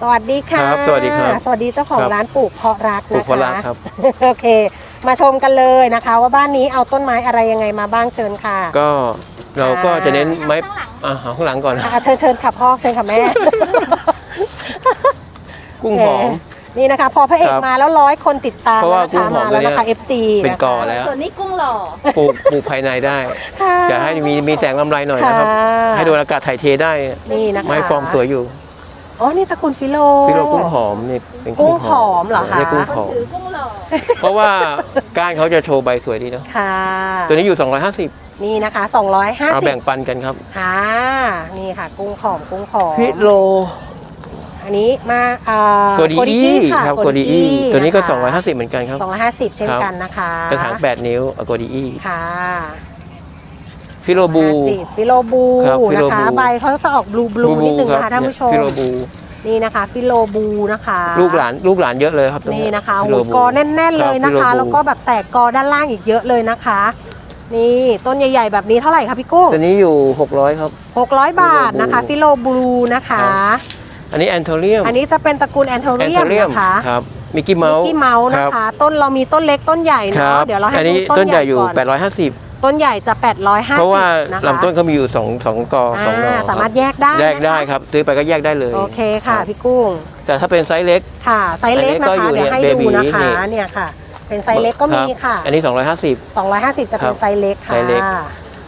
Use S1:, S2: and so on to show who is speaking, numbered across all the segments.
S1: สวัสดีค่ะ
S2: ครับสวัสดีครับ
S1: สวัสดีเจ้าของ
S2: ครับ
S1: ร้านปลูกเพาะรัก
S2: ปลู
S1: นะ
S2: กเพาะรั
S1: คะ
S2: กครับ
S1: โอเค มาชมกันเลยนะคะ ว่าบ้านนี้เอาต้นไม้อะไรยังไงมาบ้างเชิญค่ะ
S2: ก็เราก็จะเน้นไม้อ่าเอาข้างหลังก่อนนะ
S1: อะเชิญเชิญค่ะพ่อเชิญค่ะแม่
S2: กุ้งหอม
S1: นี่นะคะ พอพระเอก
S2: ครับ
S1: มาแล้วร้อยคนติดตาม
S2: เพราะว่า
S1: แล้วนะคะ
S2: กุ้งหอ
S1: มามแล้วนะคะ
S2: ตัวเนี้ย
S1: FC
S2: เป็นกอ
S1: นะคะ
S2: แล้ว
S3: ส่วนนี้กุ้งหล่อ
S2: ปลูกปลูกภายในได้
S1: ค่ะ
S2: จะให้มีมีแสงลำไรหน่อยนะครับ
S1: ค่ะ
S2: ให้โดนอากาศถ่ายเทได้
S1: นี่นะคะ
S2: ไม้ฟอร์มสวยอยู่
S1: อ๋อ นี่ตระกูลฟิโล
S2: ฟิโลกุ้งหอมนี่เป็น
S1: กุ้งหอมเหรอคะ
S2: นี่กุ้ง
S3: คน
S2: หอม
S3: ถือกุ้งหล่อ
S2: เพราะว่าก้านเขาจะโชว์ใบสวยดีเนาะ
S1: ค่ะ
S2: ตัวนี้อยู่ 250
S1: นี่นะคะ
S2: เอาแบ่ง
S1: 250
S2: ปันกันครับ
S1: ค่ะนี่ค่ะ กุ้งหอมกุ้งหอม
S2: ฟิโล
S1: อันนี้มาเอ่อ
S2: โกดีอี
S1: ค่ะ
S2: ครับโกดีอีตัวนี้ก็
S1: นะคะ
S2: 250 เหมือนกันครับ
S1: 250 เช่น
S2: ครับ
S1: กันนะคะ
S2: กระถาง 8 นิ้วโกดีอี
S1: ค่ะ
S2: ฟิโลบู
S1: 50ฟิโลบู
S2: ครับฟิโล
S1: นะคะ
S2: บู
S1: ใบเขาจะออกบลูบลูนิดนึงนะคะท่านผู้ชม
S2: ฟิโลบู
S1: นี่นะคะฟิโลบูนะคะ
S2: ลูกหลานลูกหลานเยอะเลยครับตรง
S1: นี่
S2: เย
S1: นะคะ
S2: ฟิ
S1: หู
S2: โลบู
S1: กอแน่น ๆ เลยนะ
S2: ครั
S1: คะ
S2: บฟิโลบู
S1: แล้วก็แบบแตกกอด้านล่างอีกเยอะเลยนะคะ นี่ต้นใหญ่ ๆ แบบนี้เท่าไหร่คะพี่กุ้ง
S2: ตัวนี้อยู่ 600 ครับ
S1: 600 บาทนะคะฟิโลบูนะคะ
S2: อันนี้แอนโทเรียม
S1: อันนี้จะเป็นตระกูลแอนโท
S2: แอน
S1: เรี
S2: โท
S1: ยม
S2: เรียม
S1: นะคะ
S2: ครับมิกกี้เมา
S1: มิ
S2: ส์
S1: กกี้เมาส์นะคะ ต้นเรามีต้นเล็กต้นใหญ่
S2: ครั
S1: เนาะ
S2: บ
S1: เดี๋ยวเราให้
S2: อัน
S1: ดู
S2: นี้
S1: ต้
S2: ต้
S1: น
S2: น
S1: ให
S2: ให
S1: ญ่
S2: ญ่อยู่
S1: ก่อน
S2: 850
S1: ต้นใหญ่จะ 850
S2: เพราะว่า
S1: นะคะ
S2: ลำต้นเขามีอยู่2งสองกอสองดอก
S1: อ่าสามารถแยกได้
S2: แยกได้
S1: นะคะ
S2: ครับ ซื้อไปก็แยกได้เลย
S1: โอเคค่ะ
S2: รับ
S1: พี่กุ้ง
S2: แต่ถ้าเป็นไซส์เล็ก
S1: ค่ะไซส์เล็ก
S2: อันนี้ก็
S1: นะ
S2: อยู่
S1: คะ
S2: เนี่
S1: เดี๋ยวยให้ดู
S2: baby
S1: นะคะ
S2: นี่
S1: เนี่ยค่ะ เป็นไซส์เล็กก็มี
S2: รับ
S1: ค่ะ
S2: อันนี้ 250
S1: 250 จะเป็น
S2: ครับ
S1: ไซส์เล็กค่ะ
S2: ไซส์เล็ก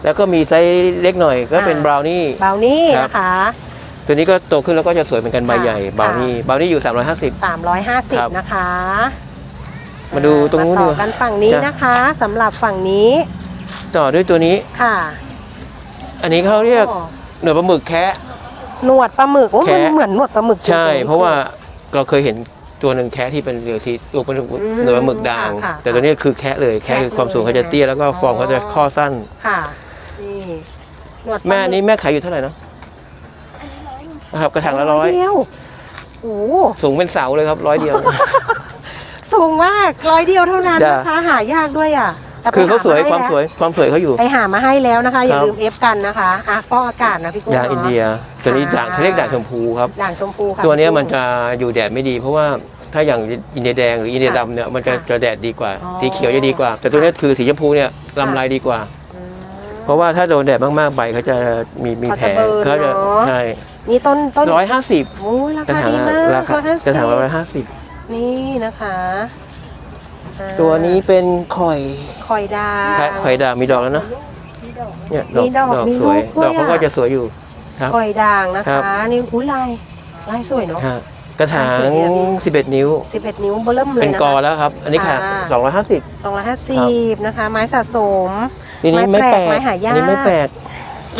S2: แล้วก็มีไซส์เล็กหน่อยก็เป็น
S1: อ่า
S2: บราวนี่
S1: บราวนี่
S2: ครับ
S1: นะคะ
S2: ตัวนี้ก็โตขึ้นแล้วก็จะสวยเหมือนกันใบใหญ่
S1: ค่ะ
S2: บราวนี่บราวนี่อยู่ 350ครับ
S1: 350 นะคะ
S2: มาดูตรงนู้น
S1: มา
S2: ดี
S1: ต่
S2: ก
S1: อ
S2: ว่า
S1: กันฝั่งนี้
S2: จ้ะ
S1: นะคะสำหรับฝั่งนี้
S2: ต่อด้วยตัวนี้
S1: ค่ะ
S2: อันนี้เขาเรียก
S1: อ๋อ
S2: หนวดปลาหมึกแคะ
S1: หนวดปลาหมึกโอ้มัน
S2: แคะ
S1: เหมือนหนวดปลาหมึกจงๆ
S2: ใช่ เพราะว่าเราเคยเห็นตัวหนึ่งแคะที่เป็นเรือที่ตัวเป็น
S1: อืม
S2: หนวดปลาหมึกด่าง
S1: ค่ะ
S2: แต่ตัวนี้คือแคะเลยแคะคือความสูงเขาจะเตี้ยแล้วก็ฟอร์มเขาจะข้อสั้น
S1: ค่ะนี่หนวดปลาห
S2: แม่อันนี้แม่ขายอยู่เท่าไหร่เนาะนะครับกระถางละร้อย
S1: เดียวโอ้โห
S2: สูงเป็นเสาเลยครับร้อยเดียว
S1: สูงมากร้อยเดียวเท่านั้น
S2: จ้ะ
S1: นะคะหายากด้วยอะแต่ไป
S2: คือเขาสวย
S1: ห
S2: ความ
S1: ให้
S2: สวยความสวยเขาอยู่
S1: ไปหามาให้แล้วนะคะ อย่า
S2: ครับ
S1: ลืมเอฟกันนะคะอาฟอกอากาศนะพี่กุ้ง
S2: ด่าง
S1: นะ
S2: อินเดีย ตัวนี้ด่างเขาเรียกด่างชมพูครับ
S1: ด่างชมพูค่ะ
S2: ตัวเนี้ย
S1: พี่
S2: มันจะอยู่แดดไม่ดี เพราะว่าถ้าอย่างอินเดียแดงหรืออินเดีย
S1: ค่ะ
S2: ดำเนี่ยมันจะ
S1: ค่ะ
S2: จะแดดดีกว่า
S1: อ๋อ
S2: สีเขียวจะดีกว่า แต่ตัวเนี้ยคือสีชมพูเนี่ยลำลายดีกว่า
S1: อืม
S2: เพราะว่าถ้าโดนแดดมากๆใบเขาจะมีมี
S1: เขา
S2: แผล
S1: จะเบิร์น
S2: เขาจะ
S1: เนอะ
S2: ใช่
S1: นี่ต้นต้น
S2: ร้อยห้าสิบ
S1: โอ้ยราก
S2: ระ
S1: คา
S2: ถาง
S1: ดีมาก
S2: ราคา
S1: ร้อยห้าสิ
S2: กระถาง
S1: บ
S2: ร้อยห้าสิบ
S1: นี่นะคะอ่า
S2: ตัวนี้เป็นข่อย
S1: คอยดา
S2: ข่อยด่างมีดอกแล้วเนอะเนี่ย
S1: มีดอก
S2: ดอก
S1: มี
S2: สวย
S1: ลูกด้วย
S2: ดอกเขาก็
S1: อะ
S2: จะสวยอยู่ ครับ
S1: คอยด่างนะ
S2: ครั
S1: คะ
S2: บ
S1: นี่อุ้ยลายลายสวยเนาะ
S2: ฮะกระถาง
S1: สวยดีอะพี่
S2: 11 นิ้ว
S1: 11 นิ้วเบอร์เริ่มเลย
S2: เป็น
S1: นะ
S2: กอ
S1: คะ
S2: แล้วครับ อันนี้ค่ะ
S1: ค่ะ
S2: 250
S1: 250 นะคะ ไม้สะสม
S2: ทีนี้
S1: ไม้
S2: ไม่
S1: แปล
S2: แปล
S1: ก
S2: ก
S1: ไม้หายาก
S2: อันนี้ไม่แปลก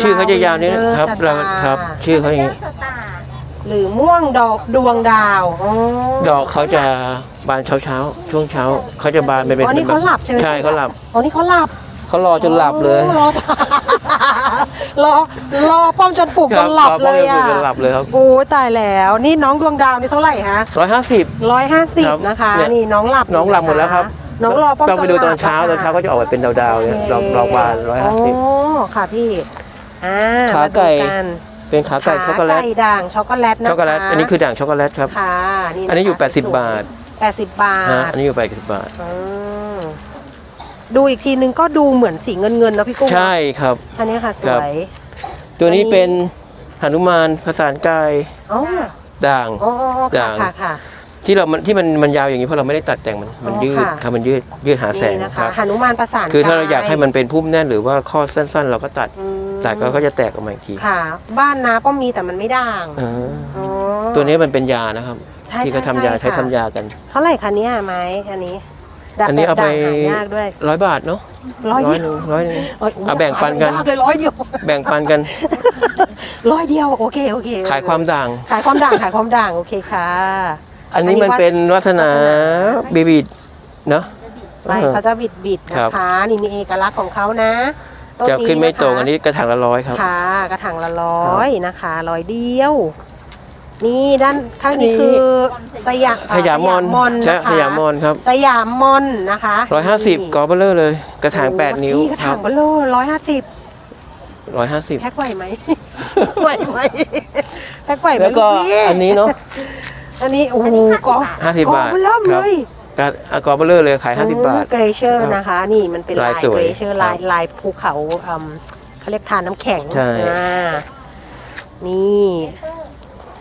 S2: ชื่อเขาจะยาวนิดนึงครับ
S1: Lavender
S2: เราครับ
S1: Star
S2: ชื่อเขาอย่างนี้
S3: สตาร์
S1: หรือม่วงดอกดวงดาวอ๋อ
S2: ดอกเขาจะบานเช้าเช้าๆช่วงเช้าเขาจะบานเป็นเป็น
S1: อ๋อนี่เขาหลับใช่ไหม
S2: ใช่เขาหลับ
S1: อ๋อนี่เขาหลับ
S2: เขารอจนหลับเลย
S1: โอ้รอรอ รอป้อมจนปลุกจนหลับเลยอะ
S2: จนหลับเลยครับ
S1: โอ้ตายแล้วนี่น้องดวงดาวนี่เท่าไหร่ฮะ
S2: ร้อยห้าสิบ
S1: ร้อยห้าสิบ
S2: ครับ
S1: นะคะ
S2: เนี่ย
S1: นี่น้องหลับ
S2: น้องหลับหมดแล้วครับ
S1: น้องรอป้อม
S2: ต้องไปดูตอนเช้า
S1: ห
S2: ต
S1: ลั
S2: อบนเช้าก็จะออกมาเป็นดาวๆเนี่ยดอกดอกบานร้อยห้าสิบ
S1: โอ้ค่ะพี่อ่า
S2: ขาไก่
S1: มดูน
S2: เป็นขาไก่ช็อกโกแลต
S1: ขาไก่ด่างช็อกโกแลตนะคะ
S2: ช็อกโกแลตอันนี้คือด่างช็อกโกแลตครับ
S1: ค่ะนี่ะคะ
S2: อันนี้อยู่ 80
S1: สวๆ
S2: บาท
S1: 80 บา
S2: ฮะ
S1: ท
S2: อันนี้อยู่ไปสิบบาท
S1: อืมดูอีกทีนึงก็ดูเหมือนสีเงินเงินๆเนอะพี่กุ้ง
S2: ใช่ครับ
S1: อันนี้ค่ะส
S2: ครับ
S1: วย
S2: ตัวนี้
S1: อันนี้
S2: เป็นหนุมานผสานกาย
S1: อ๋อ
S2: ด่าง
S1: อ๋ออ๋อค่ะ
S2: ด่าง
S1: ค่ะค่ะ
S2: ที่เรามันที่มันมันยาวอย่างนี้เพราะเราไม่ได้ตัดแต่งมันมัน
S1: อ๋อ
S2: ยืด
S1: ค่ะ
S2: ทำมันยืดยืดหาแสง
S1: นี่นะ
S2: ค
S1: คะ
S2: รับ
S1: หนุมานประสาน
S2: คือถ้าเราอยาก
S1: ก
S2: ให้มันเป็นพุ่มแน่นหรือว่าข้อสั้น ๆ เราก็ตัด
S1: อืม
S2: ตัดก็ก็จะแตกออกมาอีกที
S1: ค่ะ บ้านนาป้อมมีแต่มันไม่ด่าง
S2: อ่า
S1: อ๋อ
S2: ตัวนี้มันเป็นยานะครับ
S1: ใช่
S2: ที่เขาทำ
S1: ใช่
S2: ยา
S1: ใช่
S2: ใช้
S1: ค่ะ
S2: ทำยากัน
S1: เท่าไหร่คะเนี่ยไม้อันนี้ดัด
S2: อันนี้เอาไป
S1: แบบด่งหายากด้วย
S2: ร้อยบาทเนาะ
S1: ร้อย
S2: ร้อย
S1: เดี
S2: ห
S1: ยว
S2: นึ่งร้อยหนึ่ง
S1: โย
S2: เอาแบ่งปันกัน
S1: ยากเลยร้อยเดียว
S2: แบ่งปันกัน
S1: ร้อยเดียวโอเคโอเค
S2: ขายความด่าง
S1: ขายความด่างขายความด่างโอเคค่ะ
S2: อันนี้มันเป็นวัฒนาบีบีดเนาะ
S1: ใบเขาจะบิดบิดๆ
S2: ครั
S1: นะ
S2: บ
S1: คะนี่มีเอกลักษณ์ของเขานะ ต้
S2: จะขึ้นไม่ตรงะ
S1: คะ
S2: อันนี้กระถางละร้อยครับ
S1: ค่ะ กระถางละร้อยนะคะร้อยเดียว นี่ด้านข้าง
S2: อันนี้
S1: นี้คือสยาม
S2: สยามมอน
S1: มอน
S2: ใช่
S1: นะคะ
S2: สยามมอนครับ
S1: สยามมอนนะคะ
S2: ร้อยห้าสิบ
S1: นี่
S2: กอเบลเลอร์เลย กระถางแปดนิ้ว
S1: โอ้กระ
S2: ค
S1: ถา
S2: รั
S1: ง
S2: บ
S1: เบลโลร้อยห้าสิบ
S2: ร้อยห้าสิบ
S1: แพ็คไหวไหม ไหวไหมแพ็คไหวไหม
S2: แล้วก็
S1: ลูพี่
S2: อันนี้เนาะ
S1: อันนี้โอ้โหกอ
S2: ห้าสิบบาท
S1: กอเริ่ม
S2: ค
S1: เล
S2: รับ
S1: ย
S2: ก็อากอเบลเลอร์เลยขายห้าสิบบาท
S1: เกรเชอร์นะคะ นี่มันเป็นลา
S2: ลาย
S1: ย
S2: สวย
S1: เกรเชอร์ลาย
S2: ครับ
S1: ลายภูเขาอืมเขาเรียกทานน้ำแข็ง
S2: ใช่
S1: อ่านี่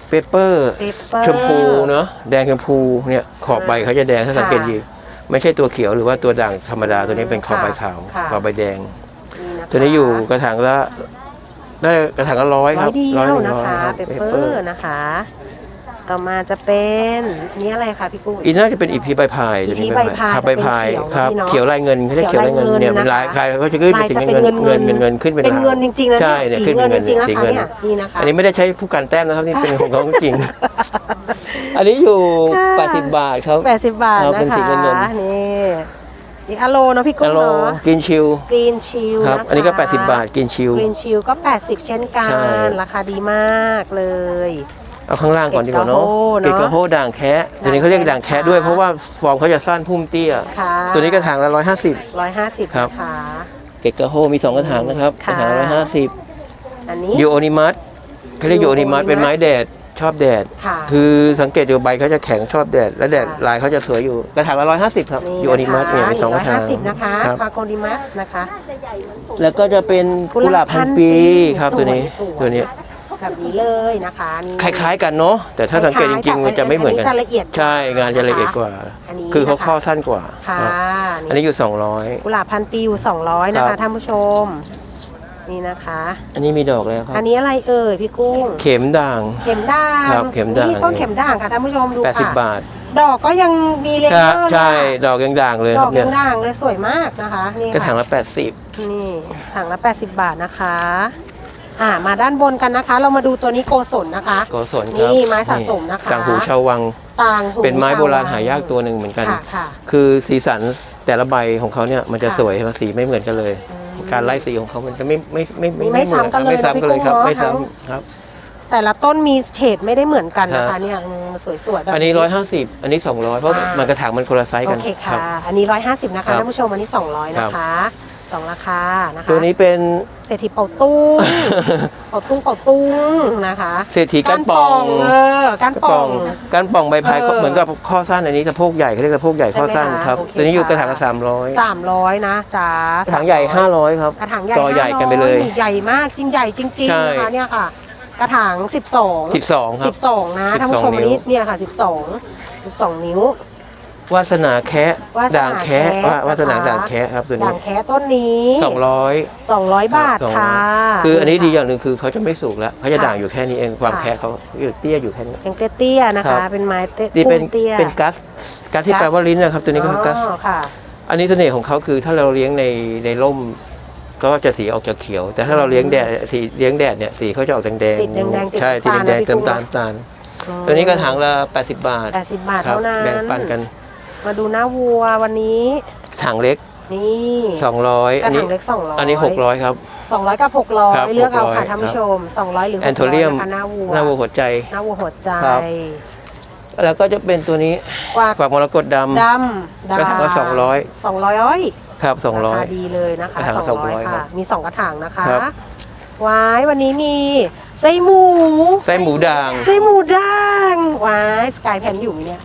S2: เปเปอร์
S1: Pepper
S2: ชมพูเนาะแดงชมพูเนี่ยขอบใบเขาจะแดงถ้าสังเกต
S1: ค่ะ
S2: ดีไม่ใช่ตัวเขียวหรือว่าตัวด่างธรรมดาตัวนี้เป็นขอบใบขาว
S1: ค่ะ
S2: ขอบใบแดง
S1: นี่ะคะ
S2: ตัวนี้อยู่กระถางละได้กระถางละร้อยค
S1: ร้อ
S2: รั
S1: ย
S2: บ
S1: เดี
S2: ร้อย
S1: ยว
S2: หนึ่ง
S1: นะ
S2: ร้อย
S1: คะ
S2: ครับ
S1: เป
S2: เป
S1: เป
S2: เป
S1: อ
S2: อ
S1: ร์
S2: ร์
S1: นะคะ ต่อมาจะเป็นอันนี้อะไรคะพี่กุ้ง
S2: อีน่าจะเป็นอีพีใบพายตัวนี้
S1: อีพีใบพาย
S2: ครับใบพาย
S1: แต่เป็นเขียว
S2: ครับ
S1: นะพี่เนาะ
S2: เขียวลายเงินเขาเรียกเขียวลายเงินเนี่ย
S1: เขียวลายเงิน
S2: เป็นลาย
S1: นะคะ
S2: ใครเขาจะขึ้นเป็น
S1: ลาย
S2: สี
S1: จะ
S2: เงิน
S1: เป็น
S2: เงิน
S1: เงิน
S2: เงินเงินขึ้นเป็น
S1: เป็นเงินจริงๆนะ
S2: ใช่
S1: เนี่ย
S2: เนี่ย
S1: สี
S2: ขึ้น
S1: เงิ
S2: เป็นน
S1: จริงๆนะ
S2: สี
S1: คะ
S2: เงิน
S1: เนี่ยนี่นะคะ
S2: อันนี้ไม่ได้ใช้ผู้การแต้มนะครับนี่เป็นของเขาจริง อันนี้อยู่
S1: ค่ะ
S2: 80 บาทครับ
S1: แปดสิบบาท
S2: ครับ
S1: นะ
S2: เป็นสี
S1: คะ
S2: เงิน
S1: นี่นี่อะโลเนาะพี่กุ้
S2: ฮั
S1: ง
S2: ลโหล
S1: เนาะ
S2: กินชิล
S1: กรีนชิล
S2: ครับ
S1: นะคะ
S2: อันนี้ก็ 80 บาทกินชิล
S1: กรีนชิลก็ 80 เช่นกั
S2: ใช่
S1: นราคาดีมากเลย
S2: เอาข้างล่างก่อนดีกว่าเนาะ
S1: เก
S2: เก
S1: ต
S2: ก
S1: ก
S2: ระ
S1: ระ
S2: โฮ
S1: โฮ
S2: ด่างแคะตัวนี้เขาเรียกด่างแคะด้วยเพราะว่าฟอร์มเขาจะสั้นพุ่มเตี้ย
S1: ค่ะ
S2: ตัวนี้กระถางละ150
S1: ร้อยห้าสิบ
S2: ครับ
S1: นะคะ
S2: เกกระโฮมี2กระถางนะครับก
S1: ค่ะ
S2: ระถางละ150
S1: อันนี้
S2: ยูโอนิมัสเขาเรียกยูโอนิมัส
S1: Euonymus
S2: เป็นไม้แดดชอบแดด
S1: ค่ะ
S2: คือสังเกตดูใบเขาจะแข็งชอบแดดและแดด
S1: ค่ะ
S2: ลายเขาจะสวยอยู่กระถางละ150ครับยูโอนิมัสเนี่ยมีสองกระถาง
S1: ร้อยห้าสิบนะคะ
S2: ครับ
S1: ปาโกนิมัสนะคะ
S2: แล้วก็จะเป็นกุหลาบพันปีครับตัวนี้
S1: สวยๆ
S2: ตัวนี้
S1: แบบนี้เลยนะคะนี่
S2: คล้าย ๆ กันเนาะแต่ถ้าสังเกตจริงๆ มันจะไม่เหมือนกัน
S1: จะละเอียด
S2: ใช่งานจะละเอียดกว่า
S1: อันนี้
S2: คือเขา
S1: นะคะ
S2: ข้อสั้นกว่า
S1: ค่ะ
S2: ครับอันนี้อยู่ 200
S1: กุหลาบพันปีอยู่200นะ
S2: ครั
S1: คะ
S2: บ
S1: ท่านผู้ชม นี่นะคะ
S2: อันนี้มีดอกแล้วครั
S1: อั
S2: บ
S1: นนี้อะไรเอ่ยพี่กุ้ง
S2: เข็มด่าง
S1: เข็มด่าง
S2: ครับเข็มด่าง
S1: นี่ต้นเข็มด่างค่ะท่านผู้ชมดูค่ะ
S2: 80บาท
S1: ดอกก็ยังมีเล
S2: ใช่
S1: เยอร์เลย
S2: ใช่
S1: อะ
S2: ดอกยังด่างเลย
S1: ด
S2: ค
S1: อ
S2: รั
S1: ก
S2: บเนี่
S1: ยั
S2: ย
S1: งด่างเลยสวยมากนะคะนี่
S2: กระถาง
S1: ค่ะ
S2: ละ 80
S1: นี่ถังละ 80 บาทนะคะ อ่ามาด้านบนกันนะคะ เรามาดูตัวนี้โกศลนะคะ
S2: โกศลครับ
S1: นี่ไม้สะสมนะคะ
S2: ต่างหูชาววัง
S1: ต่างหู
S2: เป็นไม้โบราณ
S1: ชว
S2: หายากตัวหนึ่งเหมือนกัน
S1: ค่ะค่ะ
S2: คือสีสันแต่ละใบของเขาเนี่ยมันจะ
S1: ค่ะ
S2: สวยสีไม่เหมือนกันเลย
S1: อืม
S2: การไล่สีของเขามันจะไม่ไม่ไม่
S1: ไม่ซ้ำกันเลย
S2: ไม่ซ้ำกันเลยครับ
S1: นะพี่
S2: ไม่
S1: กุ้งเนอะ
S2: ซ้ำครับ
S1: แต่ละต้นมีเฉดไม่ได้เหมือนกันนะ
S2: ครั
S1: คะ
S2: บ
S1: เนี่ยอืมสวยๆแบบ
S2: อันนี้ร้อยห้าสิบอันนี้สองร้อยเพราะ
S1: อ่ามั
S2: มันกระถางมันคนละไซส์
S1: โอ
S2: กัน
S1: เค
S2: ครั
S1: ค่ะ
S2: บ
S1: อันนี้ 150 นะ
S2: ครั
S1: คะ
S2: บ
S1: ท่านผู้ชมอันนี้ 200 นะคะ สองราคานะคะ
S2: ตัวนี้เป็น
S1: เศรษฐีเป่าตุ้งเป่าตุ้งเป่าตุ้งนะคะ
S2: เศรษฐีก้านป่อง
S1: เออก้านป่อง
S2: ก้านป่องใบพาย
S1: เออ
S2: เหมือนกับข้อสั้นอันนี้สะโพกใหญ่เขาเรียกสะโพกใหญ่ข้อสั้น
S1: ใช่ไหมคะ
S2: ครับ
S1: โอเค
S2: ตัวนี้อยู่
S1: ค่ะ
S2: กระถางละสามร้อย
S1: สามร้อยนะจ้าก
S2: ระถางใหญ่ห้าร้อยครับ
S1: กระถางใหญ่
S2: จอใหญ่กันไปเลย
S1: 500ใหญ่มากจริงใหญ่จริง
S2: ใช่
S1: ๆนะคะเนี่ยค่ะกระถาง 12
S2: สิบสองครับ
S1: 12 นะ
S2: 12
S1: ท่านผู้ชมอันนี้
S2: นิ้ว
S1: เนี่ยค่ะ 12 12 นิ้ว
S2: วาสนาแคะ
S1: วาสนา
S2: ด่างแคะ
S1: แคะ
S2: ว่าวาสนา
S1: นะคะ
S2: ด่างแคะครับตัวนี้
S1: ด่างแค่ต้นนี้
S2: สองร้อย
S1: 200 บาท
S2: สองร้อย
S1: ค่ะ
S2: คืออันนี้ดีอย่างหนึ่งคือเขาจะไม่สุกแล้วเขาจะ
S1: ค่ะ
S2: ด่างอยู่แค่นี้เองความ
S1: ค่ะ
S2: แคะเขาอยู่เตี้ยอยู่แค่นี้
S1: ยังเตี้ยๆนะ
S2: ครั
S1: คะ
S2: บ
S1: เป็นไม้เตี้ย
S2: นี่เป็น
S1: พุ่มเตี้ย
S2: เป็นกัสกัสที่
S1: กัส
S2: แปลว่าลิ้นนะครับตัวนี้ก็คือกัส
S1: อ๋อค่ะ
S2: อันนี้เสน่ห์ของเขาคือถ้าเราเลี้ยงในในร่ม ก็จะสีออกจากเขียว แต่ถ้าเราเลี้ยงแดดสีเลี้ยงแดดเนี่ยสีเขาจะออกแดงๆ
S1: ติดแดงๆติด
S2: ใช่ติด
S1: น้ำตาล
S2: แดง
S1: นะพี่
S2: ๆเติม
S1: กุ้ง
S2: ตาลตาลตัวนี้กระถางละ80 บาท
S1: 80 บาท
S2: ครับ
S1: เท่านั้น
S2: แบ่งปันกัน
S1: มาดูหน้าวัววันนี้
S2: ถังเล็ก
S1: นี่
S2: 200
S1: ก
S2: อั
S1: ระ
S2: นนี้
S1: ถางเล็ก200
S2: อันนี้600ครับ
S1: 200กับ
S2: ครับ
S1: 600เลือกเอาค่ะ
S2: 600
S1: ท่านผู้ชม200หรือ
S2: แอนโทเรียม
S1: 600นะคะหน้าวัว
S2: หน้าวัวหัวใจ
S1: หน้าวัวหัวใจ
S2: ครับ แล้วก็จะเป็นตัวนี้
S1: กวาก
S2: กวากมรกตด
S1: ดำำ
S2: กระถางละ
S1: 200 200อ้อย
S2: 200ครับ
S1: ราคาดีเลยนะคะ
S2: กระถางละ
S1: 200
S2: 200
S1: ค่ะ
S2: ครับ
S1: มี2กระถางนะคะ
S2: ครับ
S1: ว้ายวันนี้มี ไส้หมู
S2: ไส้หมูด่าง
S1: ไส้หมูด่างว้ายสกายแพนอยู่ไหมเนี่ย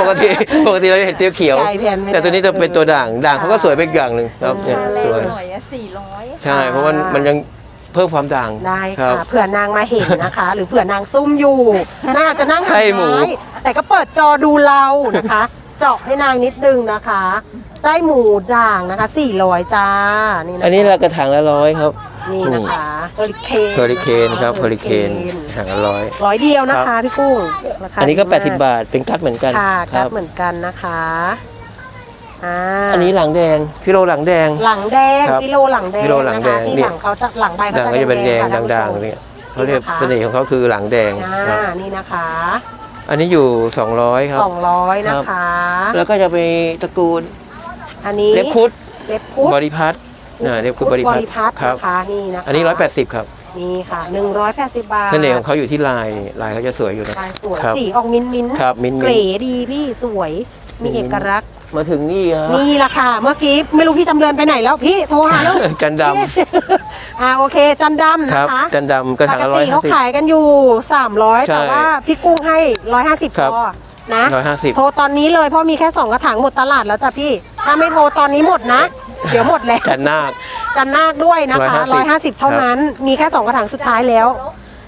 S2: ปกติปกติเราจะเห็นเตี้ยวเขียว
S1: สกายแพนไม่ได้
S2: แต่ตัวนี้จะเป็นตัวด่างด่างเขาก็สวยไปอีกอย่างหนึ่งครับเนี่ย
S3: แร
S2: ส
S3: ง
S2: วย
S3: หน่อยอะสี่ร้อย
S2: ใช่เพราะว่ามันยังเพิ่มความด่าง
S1: ได้
S2: ครั
S1: ค่ะ
S2: บ
S1: เผื่อนางมาเห็นนะคะ หรือเผื่อนางซุ่มอยู่ น่าจะนั่ง
S2: ไส้หมู
S1: ไแต่ก็เปิดจอดูเรานะคะ เจาะให้นางนิดนึงนะคะไส้หมูด่างนะคะ400จ้านี่นะคะ
S2: อันนี้เรากระถางละร้อยครับ
S1: นี่นะคะเฮอริเคน
S2: เฮอริเคนครับเฮอริเคนถังละร้อย
S1: ร้อยเดียวนะคะพี่กุ้งราคา
S2: อันนี้ก็
S1: ดีมา
S2: 80 บาทเป็นกัดเหมือนกัน
S1: ค่ะ
S2: ค
S1: กั
S2: รั
S1: ดเหมือนกันนะคะอ่า
S2: อันนี้หลังแดงพิโลหลังแดง
S1: หลังแดง
S2: ครับ
S1: กิโลหลังแดง
S2: กิโลหลังแดง
S1: นะคะที่
S2: นี่
S1: หลังเขาจะหลังใบเขา
S2: ด่าง
S1: จะ
S2: ก็จะเป็นแดง
S1: ๆค่ะท่านผู้ช
S2: ด่าง
S1: ม
S2: ๆเนี่ยเขาเรียก
S1: นี่นะคะ
S2: เสน่ห์ของเขาคือหลังแดงค
S1: อ่า
S2: รับ
S1: นี่นะคะ
S2: อันนี้อยู่ 200 ครับ
S1: สองร้อยนะคะ
S2: แล้วก็จะไปตระกูล
S1: อันนี้
S2: เล็บคุด
S1: เล็บคุด
S2: บริพัตร นะเล็บคุดบริ
S1: บ
S2: พัต
S1: ริพัตร
S2: ครับ
S1: นะคะนี่นะคะ
S2: อันนี้180ครับ
S1: นี่ค่ะหนึ่งร้อยแปดสิบบาท
S2: เสน่ห์ของเขาอยู่ที่ลายลายเขาจะสวยอยู่นะ
S1: ลายสวย
S2: ครับ
S1: สีออกมิ้นท์มิ้นท์
S2: ครับมิ้นท์มิ้นท์
S1: เก๋ดีพี่สวยมีเอกลักษณ์
S2: มาถึงนี่ครับ
S1: นี่ละค่ะ เมื่อกี้ไม่รู้พี่จำเริญไปไหนแล้วพี่โทรหาแล้ว
S2: จันด
S1: พี่อ่าโอเค จันดำำ
S2: ครั
S1: นะ
S2: บ
S1: คะ
S2: จันดำกระ
S1: ป
S2: ถาง
S1: ก
S2: ละร้อ
S1: ติ
S2: ยห้า
S1: เขา
S2: สิบ
S1: ขายกันอยู่300
S2: ใช่
S1: แต่ว่าพี่กุ้งให้150
S2: ค
S1: พ
S2: รับ
S1: อนะ
S2: ร้อยห้าสิบ
S1: โทรตอนนี้เลยเพราะมีแค่2กระถางหมดตลาดแล้วจ้ะพี่ ถ้าไม่โทรตอนนี้หมดนะ เดี๋ยวหมดแล้ว
S2: จันนาค
S1: จันนาคด้วยนะคะ
S2: 150
S1: 150 เท่านั้น มีแค่2กระถางสุดท้ายแล้ว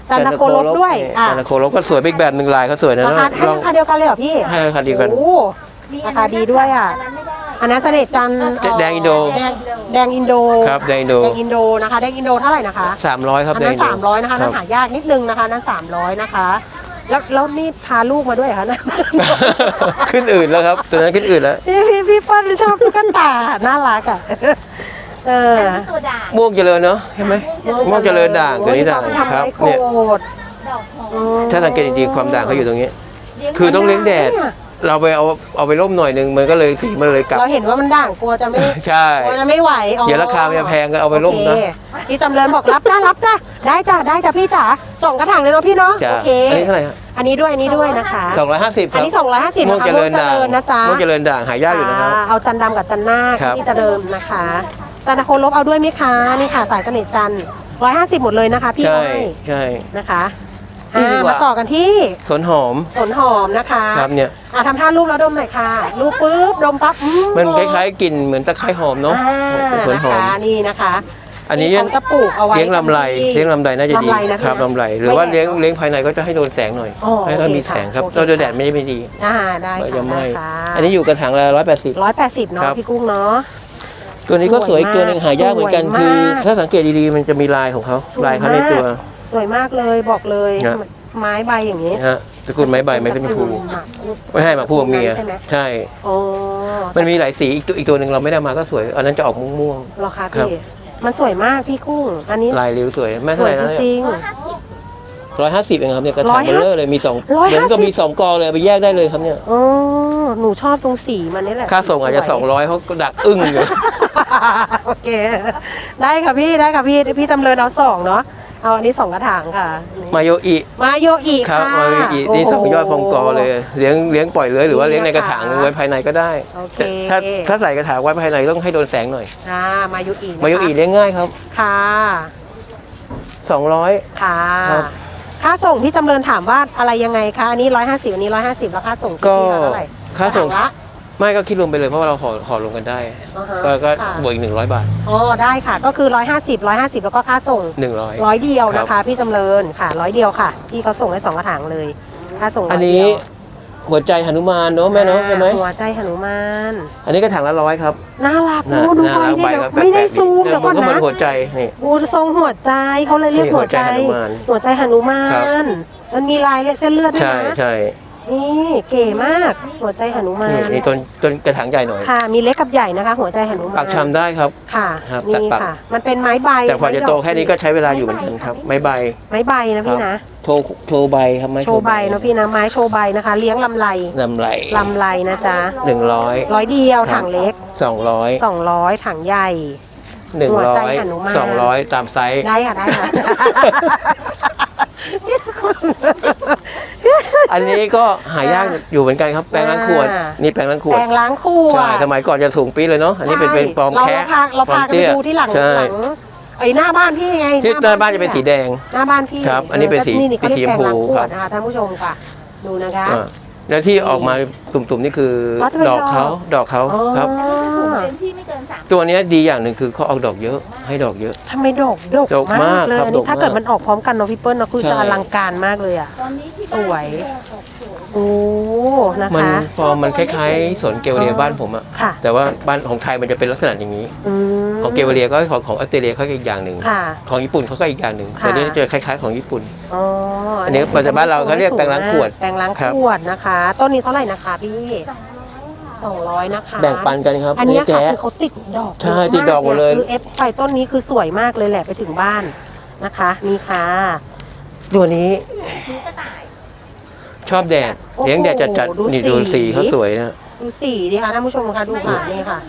S1: จันทโคลบด้วยอะ
S2: จันทโคลบก็สวยไปอีกแบบหนึ่งลายเขาสวยนะ
S1: ราคาให้
S2: ลอง
S1: ราคาเดียวกันเลยเหรอพี่
S2: ให้ราคาเดียวกัน
S1: โอ้ราคาดีด้วยอะ อันนั้นเสน่ห์จันทร์
S2: แดงอินโด
S1: แดงแดงอินโด
S2: ครับแดงอินโด
S1: แดงอินโดนะคะ แดงอินโดเท่าไหร่นะคะ
S2: สามร้อยครับ
S1: อัน
S2: แดง
S1: นั้น
S2: อินโด
S1: สามร้อยนะคะ
S2: ค
S1: นั่
S2: รั
S1: น
S2: บ
S1: หายากนิดนึงนะคะนั่นสามร้อยนะคะ แล้วแล้วนี่พาลูกมาด้วยเหรอคะนะ
S2: ขึ้นอื่นแล้วครับ ตัวนั้นขึ้นอื่นแล้ว
S1: พี่พี่พี่เปิ้ลชอบตุ๊กตาน่ารักอะเออ
S3: ตัวด่าง
S2: ม่วงเจริญเนาะใช่ไหมม่วงเจริญด่างตัวนี้ด่าง
S1: โอ้ยทำ
S2: ครับ
S1: ไม้โค
S2: เนี่ย
S1: ตร
S3: ดอกหอม
S1: อืม
S2: ถ้าสังเกตดีๆความด่างเขาอยู่ตรงนี้
S3: เลี้ยง
S2: คือต้องเลี้ยงแดด เราไปเอาเอาไปร่มหน่อยหนึงมันก็เลยสีมันเลยกลับ
S1: เราเห็นว่ามันด่างกลัวจะไม่
S2: ใช่
S1: กลัวจะไม่ไหวอ๋อ
S2: เดี๋ยวราคามันจะแพงก็เอาไปร่มนะ
S1: โอเคพี่จำเริญบอกรับจ้ารับจ้าได้จ้าได้จ้าพี่จ๋าส่งกระถางเลยเนาะพี่เนาะ
S2: จ้ะ
S1: โอเค
S2: อันนี้เท่าไหร่ฮะ
S1: อันนี้ด้วยอันนี้ด้วยนะคะ
S2: สองร้อยห้าสิบค
S1: อัน
S2: รับ
S1: นี้ 250
S2: ม่วง
S1: นะคะ
S2: เจริญด่าง
S1: ม่วงเจริญนะจ๊ะ
S2: ม่วงเจริญด่างหายากอยู่นะครับ
S1: อ่าเอาจันดำกับจันนาค
S2: ครับ
S1: ที่จะเดิมนะคะจันทโคลบเอาด้วยไหมคะนี่ค่ะสายเสน่ห์จันทร์150หมดเลยนะคะ พี่
S2: ใช่
S1: ให้
S2: ใช่
S1: นะคะ
S2: นี่
S1: อ่า
S2: ดีกว่า
S1: มาต่อกันที่
S2: สวนหอม
S1: สนหอมนะคะ
S2: ครับเนี่ย
S1: อ่าทำท่ารูปแล้วดมหน่อยค่ะรูปปุ๊บดมปั๊บอื
S2: มันคล้ายๆกลิ่นเหมือนตะไคร้หอมเนาะ
S1: อ่า
S2: สวนหอม
S1: นะคะนี่นะคะ
S2: อันนี้
S1: เขาจะปลูกเอาไว้
S2: เลี้ยงลำไร
S1: ที่
S2: เลี้ยงลำไรน่าจะดี
S1: ลำไรนะคะ
S2: ครับลำไรหรือว่า
S1: ไม่แดด
S2: เลี้ยงเลี้ยงภายในก็จะให้โดนแสงหน่อย
S1: อ๋อ
S2: ให้เขา
S1: โอเค
S2: มีแสงครับ
S1: ค่ะโอเค
S2: ถ้าโดนแดดไม่ไม่ดี
S1: อ่าได้
S2: มัน
S1: ค่ะ
S2: จะไหม่
S1: ได้ค่ะ
S2: อันนี้อยู่กระถางละร้อยแปดสิบ
S1: ร้อยแปดสิบเนาะ
S2: ครับ
S1: พี่กุ้งเนาะ
S2: ตัวนี้ก็สวย
S1: สวยมาก
S2: ตัวหนึงหายากเหมือนกัน
S1: สวยมาก
S2: คือ ถ้าสังเกตดีๆมันจะมีลายของเขา
S1: สวย
S2: ลายเขาใน
S1: มาก
S2: ตัว
S1: สวยมากเลยบอกเลย
S2: นะ
S1: ไม้ใบอย่างนี้
S2: นะฮะตระกูลไม้ใบไม้เป็นภู
S1: หมากรุก
S2: ไม่ให้หมากภูเมีย
S1: ใช่ไหม
S2: ใช่
S1: โอ้
S2: มันมีหลายสีอีกตัวอีกตัวหนึ่งเราไม่ได้มาก็สวย อันนั้นจะออกม่วง
S1: เหรอคะ
S2: ครับ
S1: พี่มันสวยมากพี่กุ้ง อันนี้
S2: ๆลายริ้วสวยแม่
S1: ส
S2: เท่าไห
S1: วย
S2: ร่
S1: จ
S2: นะ
S1: ริง
S2: ร้อยห้าสิบเองครับเนี่ยกระถางเบลเลอร์เลยมีสอง
S1: ร้อย
S2: เหมื
S1: ห้าสิบ
S2: อนก็มีสองกอเลยเอาไปแยกได้เลยครับเนี่ย
S1: ๆโอ้หนูชอบตรงสีมันนี่แหละ
S2: ค่าส่งอาจจะ
S1: วย
S2: สองร้อยเขาก็ดักอึ้งอยู่
S1: โอเค ได้ค่ะพี่ได้ค่ะพี่พี่จำเริญเอาสองเนาะ เอาอันนี้สองกระถางค่ะ
S2: มาโยอิ
S1: มาโยอิ
S2: ครับ
S1: ค่ะ
S2: มาโยอินี่สองยอดพองกอเลยเลี้ยงเลี้ยงปล่อยเลยหรือว่าเลี้ยงในกระถาง
S1: นี่นะคะ
S2: ไว้ภายในก็ได้
S1: โอเค
S2: แต่ถ้าถ้าใส่กระถางไว้ภายในต้องให้โดนแสงหน่อย
S1: อ่ามาโยอินะคะ
S2: มาโยอิเลี้ยงง่ายครับ
S1: ค่ะ
S2: สองร้อย
S1: ค่ะ
S2: ครับ
S1: ค่าส่งพี่จำเริญถามว่าอะไรยังไงคะ อันนี้ร้อยห้าสิบอันนี้ร้อยห้าสิบแล้วค่าส่ง
S2: ก็
S1: พี่ละเท่าไหร่
S2: ค่าส่ง
S1: กระถละ
S2: ไม่ก็คิดรวมไปเลยเพราะว่าเราห่อห่อรวมกันได้
S1: อ่าฮะ
S2: ก็ก็
S1: ค่ะ
S2: บวกอีกหนึ่งร้อยบาท
S1: อ๋อได้ค่ะ ก็คือร้อยห้าสิบร้อยห้าสิบแล้วก็ค่าส่ง
S2: หนึ่งร้อย
S1: ร้อยเดียวนะ
S2: ครั
S1: คะ
S2: บ
S1: พี่จำเริญค่ะ ร้อยเดียวค่ะพี่เขาส่งให้สองกระถางเลยค่าส่งร้
S2: อั
S1: ย
S2: น
S1: เดี
S2: นี้
S1: ยว
S2: หัวใจหนุมานเนาะแม่เนาะใช่ไหม
S1: หัวใจหนุมาน
S2: อันนี้กระถางละร้อยครับ
S1: น่ารัก
S2: น่า
S1: โอ้ดู
S2: น่า
S1: ใบ
S2: รัก
S1: เนี่
S2: ใบ
S1: ย
S2: ครับ
S1: ไม่ได้
S2: แปลกๆ
S1: ซูมเดี๋ยวก่อน
S2: มัก็เหมื
S1: นะ
S2: อนหัวใจนี่
S1: โอ้ทรงหัวใจเขาเลยเรียก
S2: นี่
S1: หัวใจ
S2: หัวใจหนุมาน
S1: หัวใจหนุมานมันมีลายเส้นเลือดด้วย
S2: ใช่
S1: นะ
S2: ใช่
S1: นี่เก๋มาก หัวใจหนุมา
S2: นี่
S1: น
S2: นี่ต้นต้นกระถางใหญ่หน่อย
S1: ค่ะ มีเล็กกับใหญ่นะคะ หัวใจหนุมาน
S2: ปักชำได้ครับ
S1: ค่ะ
S2: ครับ
S1: นี่
S2: ปัก
S1: ค่ะ มันเป็นไม้ใบ
S2: แต่พอจะโต
S1: ไม้ดก
S2: แค่นี้ก็ใช้เวลาอยู่เหมือนกันครับ ไม้ใบ
S1: ไม้ใบนะพี่นะ
S2: โชว์โชว์ใบครับไม้
S1: โชว์ใบเนาะพี่นะ ไม้โชว์ใบนะคะ เลี้ยงลำไร
S2: ลำไหล
S1: ลำไรนะจ๊ะ
S2: หนึ่งร้อย
S1: ร้อยเดียว
S2: ครับ
S1: ถังเล็ก
S2: สองร้อย
S1: 200ถังใหญ่
S2: หนึ่ง
S1: หัว
S2: ร้
S1: ใจ
S2: อย
S1: หนุมาน
S2: สองร้อยตามไซส์
S1: ได้ค่ะได้ค่ะ
S2: อันนี้ก็หายากอยู่เหมือนกันครับแปลงล้างขวด
S1: อ่า
S2: นี่แปลงล้างขวด
S1: แปรงล้างขวด
S2: ใช่สมัยก่อนจะสูงปีดเลยเนาะอันนี้เป็นเป็นปลอม
S1: เรา
S2: แคะ
S1: เราพาเรา
S2: ปลอ
S1: พามกัน
S2: เตี้
S1: ไป
S2: ย
S1: ดูที่หลัง
S2: ใช่
S1: หลังไอ้หน้าบ้านพี่ไง
S2: ที่หน้าบ้านจะเป็นสีแดง
S1: หน้าบ้านพี่
S2: ครับ อันนี้เป็นสี
S1: นี่นี่เขาเรียก
S2: เป็นสี
S1: แปรงล้างขว
S2: ชมพูครั
S1: ด
S2: บ
S1: นะคะท่านผู้ชมค่ะ ดูนะคะ
S2: อ่า แล้วที่ออกมาตุ่มๆนี่คือ
S1: อ๋อจะเป็น
S2: ดอกเขาดอกเขา
S1: อ๋อ
S2: ครับ
S3: สูงเต็มที่ไม่เกินสาม
S2: ตัวเนี้ยดีอย่างหนึ่งคือเขาออกดอกเยอะ ให้ดอกเยอะ
S1: ทำไมดอกดก
S2: ดก
S1: มามา
S2: กก
S1: เลย
S2: ครับ
S1: อันนี้
S2: ดก
S1: ถ้าเกิด
S2: มาก
S1: มันออกพร้อมกันเนาะพี่เปิ้ลเนาะคือ
S2: ใช่
S1: จะอลังการมากเลยอะ
S3: ตอนนี้ที่
S1: สวย
S3: บ้านเนี่ยดอกสวย
S1: โอ้นะ
S2: มัน
S1: คะ
S2: ฟอร์มมันคล้ายๆสวนเกลเลียบ้านผมอะ
S1: ค่ะ
S2: แต่ว่าบ้านของไทยมันจะเป็นลักษณะอย่างนี้
S1: อืม
S2: ของเกลเลียก็ของของออสเตรเลียเขาก็อีกอย่างหนึ่ง
S1: ค่ะ
S2: ของญี่ปุ่นเขาก็อีกอย่างหนึ่ง
S1: ค่ะ
S2: แต่นี่จะคล้ายๆของญี่ปุ่น
S1: อ๋อ
S2: อั
S1: อั
S2: นนี้ปัจจุบันเราเขาเรียกแปรงล้างขวด
S1: แปรงล้าง
S2: ครับ
S1: ขวดนะคะ ต้นนี้เท่าไหร่นะคะพี่สองร้อยนะคะ
S2: แบ่งปันกันครับ
S1: อันเนี้ยค่ะ
S2: แจ๊ะ
S1: คือเขาติดดอก
S2: ใช่
S1: ยอะ
S2: ติดดอกหมดเลย
S1: คือเอฟไปต้นนี้คือสวยมากเลยแหละไปถึงบ้านนะคะนี่ค่ะ
S2: ตัวนี้
S3: นิ้วกระต่าย
S2: ชอบแดด
S1: โอ้โห
S2: เลี้ยงแดดจัด
S1: ดู
S2: ๆนี่ดู
S1: สี
S2: สีเขาสวยนะ
S1: ดูสีดิค่ะท่านผู้ชมค่ะดูค่ะนี่ค่ะ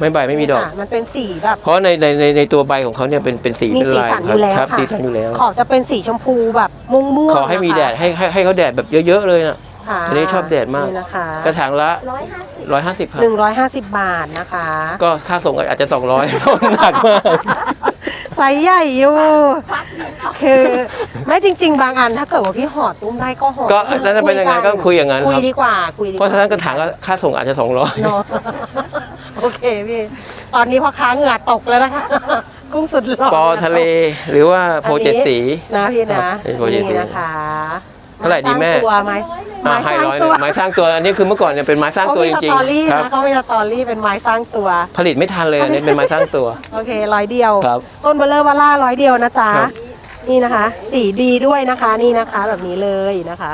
S2: ไม่ใบไม่มีดอก
S1: ค่ะมันเป็นสีแบบ
S2: เพราะในในในในตัวใบของเขาเนี่ยเป็นเป็นสี
S1: มี
S2: เป็น
S1: สี
S2: ลาย
S1: สัน
S2: ค
S1: อ
S2: รับ
S1: ยู่แล้ว
S2: ครับ
S1: ค่ะ
S2: สีสันอยู่แล้ว
S1: ขอบจะเป็นสีชมพูแบบม่วงๆ
S2: ขอให้มี
S1: นะคะ
S2: แดดให้ให้ให้เขาแดดแบบเยอะๆเลยนะ
S1: นะคะ
S2: อันนี้ชอบแดดมาก
S1: นี่นะคะ
S2: กระถางละ
S3: ร้อยห้าสิบ
S2: 150ครับ
S1: หนึ่งร้อยห้าสิบบาทนะคะ
S2: ก็ค่าส่งอาจจะ 200เพราะมันหนักมาก
S1: ไซส์ใหญ่อยู่ คือไม่จริง ๆ บางอันถ้าเกิดว่าพี่หอดตุ้มได้ก็หอด
S2: ก็แล้วจะเป็นยังไงก็คุยอย่างนั้น
S1: คุย
S2: ครับ
S1: ดีกว่าคุยดีก
S2: เพราะ
S1: ว่า
S2: ฉะนั้นกระถางก็ค่าส่งอาจจะ 200
S1: เนาะ โอเคพี่ตอนนี้พ่อค้าเหงื่อตกแล้วนะคะ กุ้งสุดหล่อ
S2: ปอทะเลหรือว่าโพเจ็ดสี
S1: นะพี่
S2: ครั
S1: นะ
S2: บเป็นโปรเจกต์
S1: นี่นะคะ
S2: เท่าไหร่ดีแม่
S1: สร้างตัวไหม
S2: อ่า
S1: ไม้
S2: ให้
S1: สร้าง
S2: ร้อยห
S1: ตั
S2: นึ่
S1: ว
S2: งไม้สร้างตัวอันนี้คือเมื่อก่อนเนี่ยเป็นไม้สร้าง
S1: เขา
S2: ตัว
S1: มี
S2: จ
S1: ส
S2: ริง
S1: ตอรี่
S2: ๆครับ
S1: นะเขามีสตอรี่เป็นไม้สร้างตัว
S2: ผลิตไม่ทันเลยอันนี้เป็นไม้สร้างตัว
S1: โอเคร้อยเดียว
S2: ครับ
S1: ต้นเบลเลอร์วาล่าร้อยเดียวนะจ๊ะ
S2: ครับ
S1: นี่นะคะ สีดีด้วยนะคะนี่นะคะแบบนี้เลยนะคะ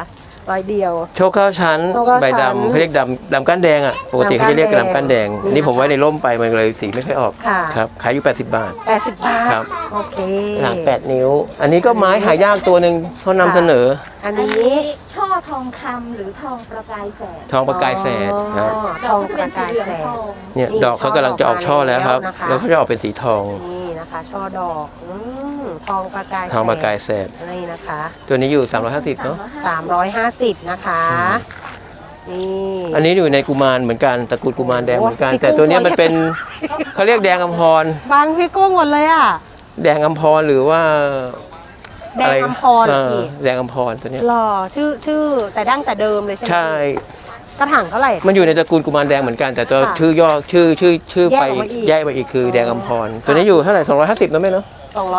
S1: ร้อยเดียว
S2: โชคเก้าชั้น
S1: โชคเก้าชั้น
S2: ใบดำเขาเรียกดำดำก้านแดงอะปกติเขาจะเรียกดำก้านแดง
S1: นี่
S2: นี่ผมไว้ในร่มไปมันเลยสีไม่ค่อยออก
S1: ค่ะ
S2: ครับขายอยู่ 80 บาท
S1: แปดสิบบาท
S2: ครับ
S1: โอเค
S2: กระถาง8 นิ้ว อันนี้ก็ไม้หายากตัวหนึ่งเขานำเสนอ
S1: อัน
S3: อัน
S1: นี้
S3: นี้ช่อทองคำหรือทองประกายแสง
S2: ทองประกายแสดครับ
S1: อ๋อ
S3: ด
S1: ท
S3: อ
S1: อกง
S3: จะ
S1: ป
S3: เป็น
S1: ระ
S3: สี
S1: กาย
S3: เหลือ
S1: แส
S3: ง
S1: ง
S3: ทอง
S2: เนี่ย
S1: นี่
S2: ดอกเขากำลังจะออกช่อแล้วครับ
S1: ช่อดอกมาแล้วนะคะ
S2: แล้วเขาจะออกเป็นสีทอง
S1: นี่นะคะ ช่อดอกอืม ทองประกายแส
S2: ทองประกายแสด
S1: นี่นะคะ
S2: ตัวนี้อยู่ 350เนาะ
S1: 350 นะคะ นี่
S2: อันนี้อยู่ในกุมารเหมือนกันตระกูลกุมารแดงเหมือนกัน
S1: โอ้
S2: แต่ตัวเนี้ย
S1: พี่กุ้ง
S2: มันเป็นเขาเรียกแดงอำพร
S1: บางพี่กุ้งหมดเลยอะ
S2: แดงอำพรหรือว่า
S1: แดงอำพร
S2: เออ
S1: พี่
S2: แดงอำพรตัวเนี้ย
S1: หล่อชื่อชื่อแต่ดั้งแต่เดิมเลยใช่ไหม
S2: ใช่
S1: กระถางเท่าไหร่
S2: มันอยู่ในตระกูลกุมารแดงเหมือนกัน แต่ตัว
S1: ค่ะ
S2: ชื่อย่อชื่อชื่อชื่อ
S1: แยก
S2: ไป
S1: ออกมาอีก
S2: แยกไปอีกคือ
S1: อ๋อ
S2: แดงอำพร
S1: ค่ะ
S2: ตัวนี้อยู่เท่าไหร่250นะแม่เนาะ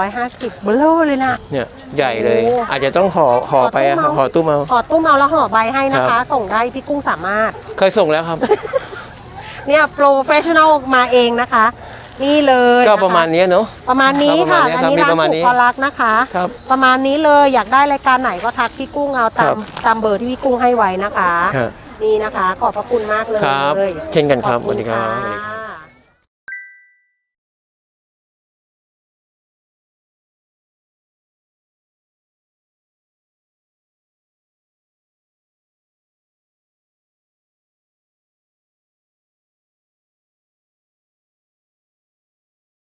S1: 250เบลอเลยนะ
S2: เนี่ยใหญ่เลย
S1: โอ้
S2: อาจจะต้องห่อห่อไปอะ
S1: ห่
S2: ห่
S1: อ
S2: อ
S1: ตู้
S2: ตู้
S1: เมา
S2: เมา
S1: ขอตู้เมาแล้วห่อใบให้นะ
S2: ครั
S1: คะ
S2: บ
S1: ส่งได้พี่กุ้งสามารถ
S2: เคยส่งแล้วครับ
S1: เนี่ยโปรเฟชชั่นอลมาเองนะคะ นี่เลย
S2: ก็
S1: นค
S2: ประมาณเนี้ยเนาะ
S1: ประมาณนี้ค่ะ
S2: ครับ
S1: อันนี้
S2: ประมาณ
S1: ร้าน
S2: นี้
S1: ถูก
S2: ครับ
S1: พอรักนะคะ
S2: ครับ
S1: ประมาณนี้เลยอยากได้รายการไหนก็ทักพี่กุ้งเอาตา
S2: ครั
S1: ม
S2: บ
S1: ตามเบอร์ที่พี่กุ้งให้ไว้นะคะ
S2: ครับ
S1: นี่นะคะ ขอบพระคุณมากเลย
S2: ครับ เช่นกันครับส
S1: ขอ
S2: วัสดีครับ
S1: ณะ